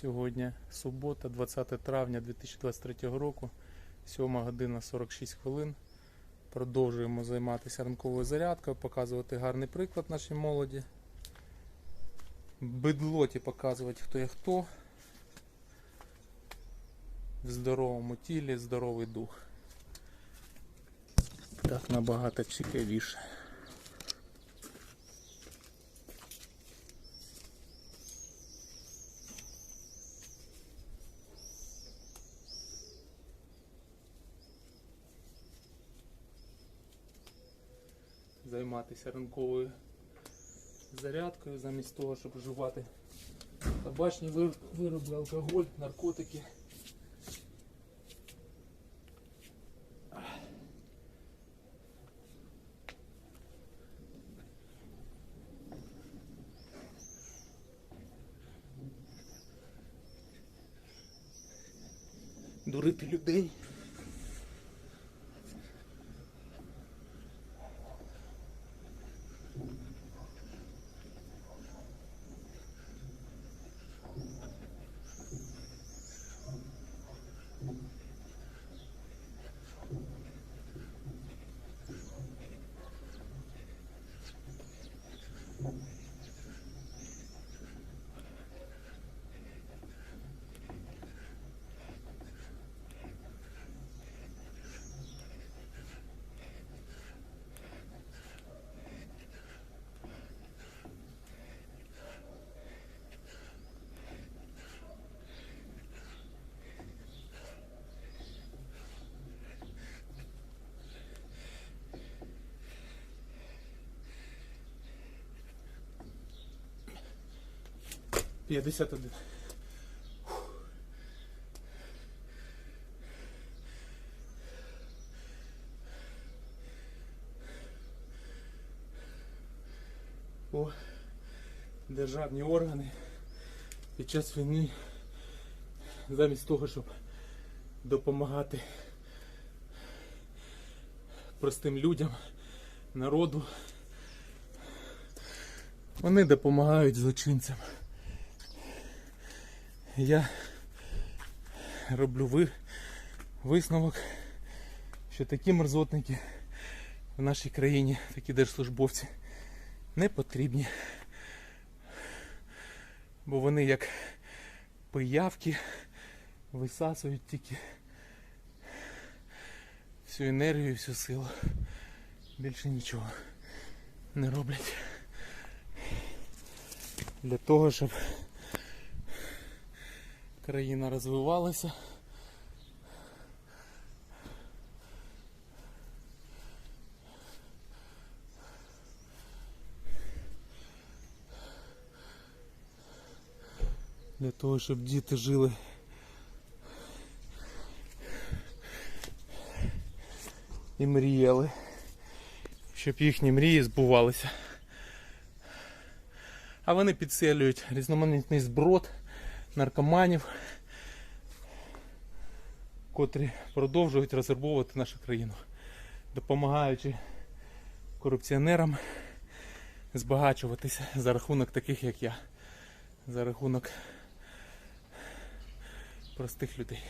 Сьогодні субота, 20 травня 2023 року, 7 година 46 хвилин. Продовжуємо займатися ранковою зарядкою, показувати гарний приклад нашій молоді. Бедлоті показувати, хто є хто. В здоровому тілі, здоровий дух. Так набагато цікавіше. Займатися ранковою зарядкою, замість того, щоб вживати табачні вир- вироби, алкоголь, наркотики. Дурити людей. П'ятдесят один. О, державні органи під час війни замість того, щоб допомагати простим людям, народу, вони допомагають злочинцям. Я роблю ви, висновок, що такі мерзотники в нашій країні, такі держслужбовці, не потрібні. Бо вони як пиявки висасують тільки всю енергію, всю силу. Більше нічого не роблять. Для того, щоб країна розвивалася. Для того, щоб діти жили і мріяли, щоб їхні мрії збувалися. А вони підселюють різноманітний зброд наркоманів, котрі продовжують розграбовувати нашу країну, допомагаючи корупціонерам збагачуватися за рахунок таких, як я, за рахунок простих людей.